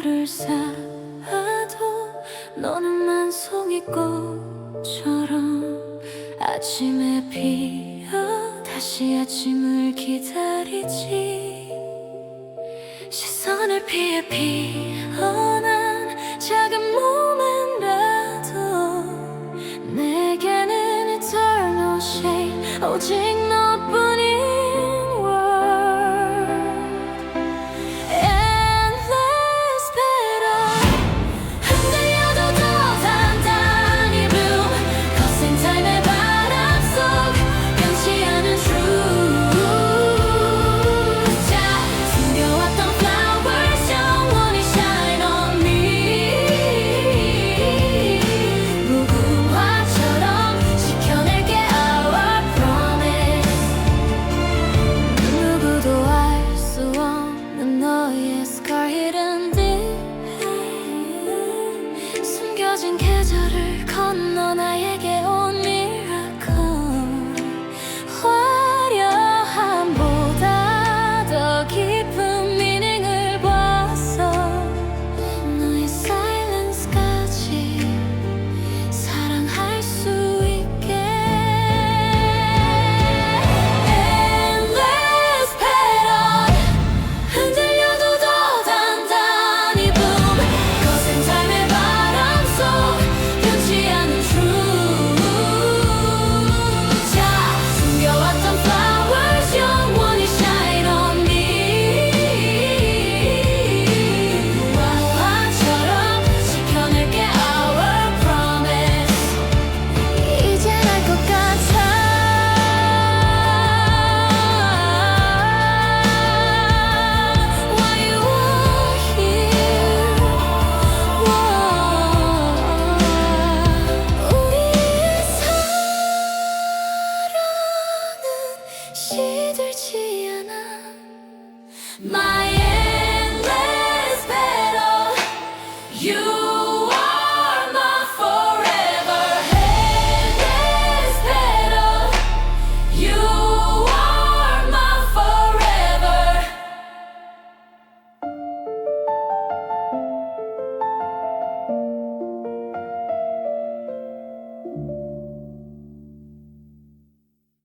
너를 사아도 너는 만 성이 꽃 처럼 아침에 피어 다시 아침을 기다리지. 시선을 피해 피어난 작은 몸은라도 내게는 eternal shade. 오직 너뿐이 짙어진 계절을 건너 나에게 오 My